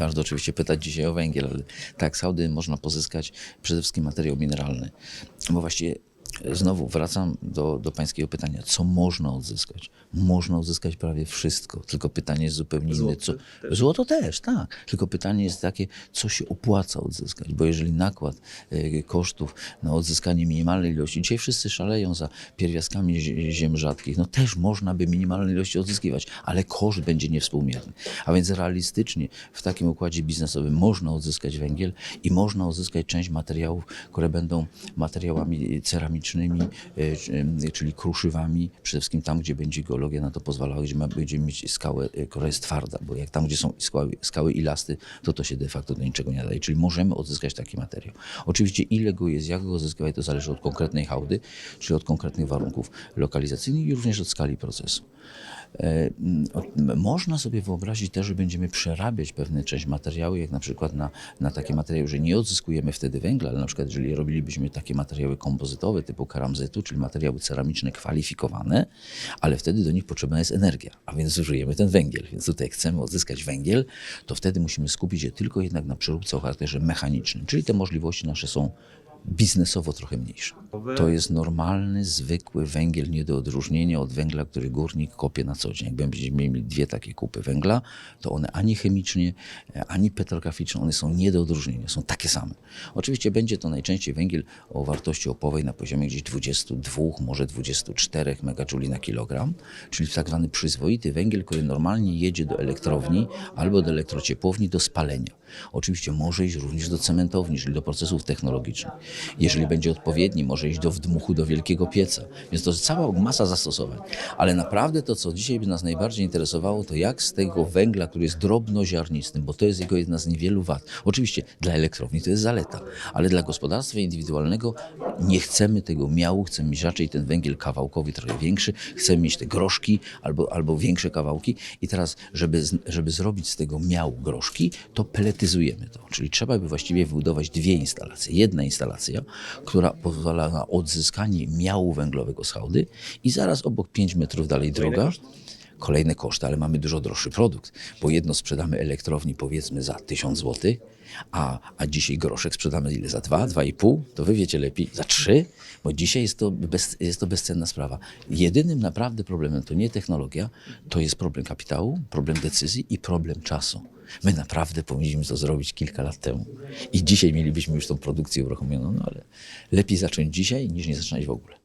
oczywiście pytać dzisiaj o węgiel, ale tak, z hałdy można pozyskać przede wszystkim materiał mineralny. Bo właściwie znowu wracam do, do pańskiego pytania, co można odzyskać? Można odzyskać prawie wszystko, tylko pytanie jest zupełnie inne. Złoto Co, też. złoto też, tak. Tylko pytanie jest takie, co się opłaca odzyskać? Bo jeżeli nakład e, kosztów na odzyskanie minimalnej ilości, dzisiaj wszyscy szaleją za pierwiastkami zie- ziem rzadkich, no też można by minimalnej ilości odzyskiwać, ale koszt będzie niewspółmierny. A więc realistycznie w takim układzie biznesowym można odzyskać węgiel i można odzyskać część materiałów, które będą materiałami ceramicznymi, e, czy- czyli kruszywami, przede wszystkim tam, gdzie będzie geologia na to pozwalała, gdzie będziemy mieć skałę, e, która jest twarda, bo jak tam, gdzie są skały, skały i lasty, to to się de facto do niczego nie daje. Czyli możemy odzyskać taki materiał. Oczywiście ile go jest, jak go odzyskiwać, to zależy od konkretnej hałdy, czyli od konkretnych warunków lokalizacyjnych i również od skali procesu. E, Można sobie wyobrazić też, że będziemy przerabiać pewne część materiału, jak na przykład na, na takie materiały, że nie odzyskujemy wtedy węgla, ale na przykład jeżeli robilibyśmy takie materiały kompozytowe typu karamzytu, czyli materiały ceramiczne kwalifikowane, ale wtedy do nich potrzebna jest energia, a więc zużyjemy ten węgiel. Więc tutaj jak chcemy odzyskać węgiel, to wtedy musimy skupić się tylko jednak na przeróbce o charakterze mechanicznym, czyli te możliwości nasze są biznesowo trochę mniejsze. To jest normalny, zwykły węgiel, nie do odróżnienia od węgla, który górnik kopie na co dzień. Jak będziemy mieli dwie takie kupy węgla, to one ani chemicznie, ani petrograficznie, one są nie do odróżnienia, są takie same. Oczywiście będzie to najczęściej węgiel o wartości opowej na poziomie gdzieś 22, może 24 megajouli na kilogram, czyli tak zwany przyzwoity węgiel, który normalnie jedzie do elektrowni albo do elektrociepłowni do spalenia. Oczywiście może iść również do cementowni, czyli do procesów technologicznych. Jeżeli będzie odpowiedni, może iść do wdmuchu do wielkiego pieca. Więc to jest cała masa zastosowań. Ale naprawdę to, co dzisiaj by nas najbardziej interesowało, to jak z tego węgla, który jest drobnoziarnistym, bo to jest jego jedna z niewielu wad. Oczywiście dla elektrowni to jest zaleta, ale dla gospodarstwa indywidualnego nie chcemy tego miału, chcemy mieć raczej ten węgiel kawałkowy trochę większy, chcemy mieć te groszki albo, albo większe kawałki i teraz, żeby, żeby zrobić z tego miał groszki, to peletyzujemy to, czyli trzeba by właściwie wybudować dwie instalacje. Jedna instalacja, która pozwala na odzyskanie miału węglowego z hałdy i zaraz obok 5 metrów dalej droga, kolejne koszty, ale mamy dużo droższy produkt, bo jedno sprzedamy elektrowni powiedzmy za 1000 zł, a, a dzisiaj groszek sprzedamy ile? Za 2, 2,5? To wy wiecie lepiej, za 3? Bo dzisiaj jest to, bez, jest to bezcenna sprawa. Jedynym naprawdę problemem to nie technologia, to jest problem kapitału, problem decyzji i problem czasu. My naprawdę powinniśmy to zrobić kilka lat temu. I dzisiaj mielibyśmy już tą produkcję uruchomioną, no ale lepiej zacząć dzisiaj niż nie zaczynać w ogóle.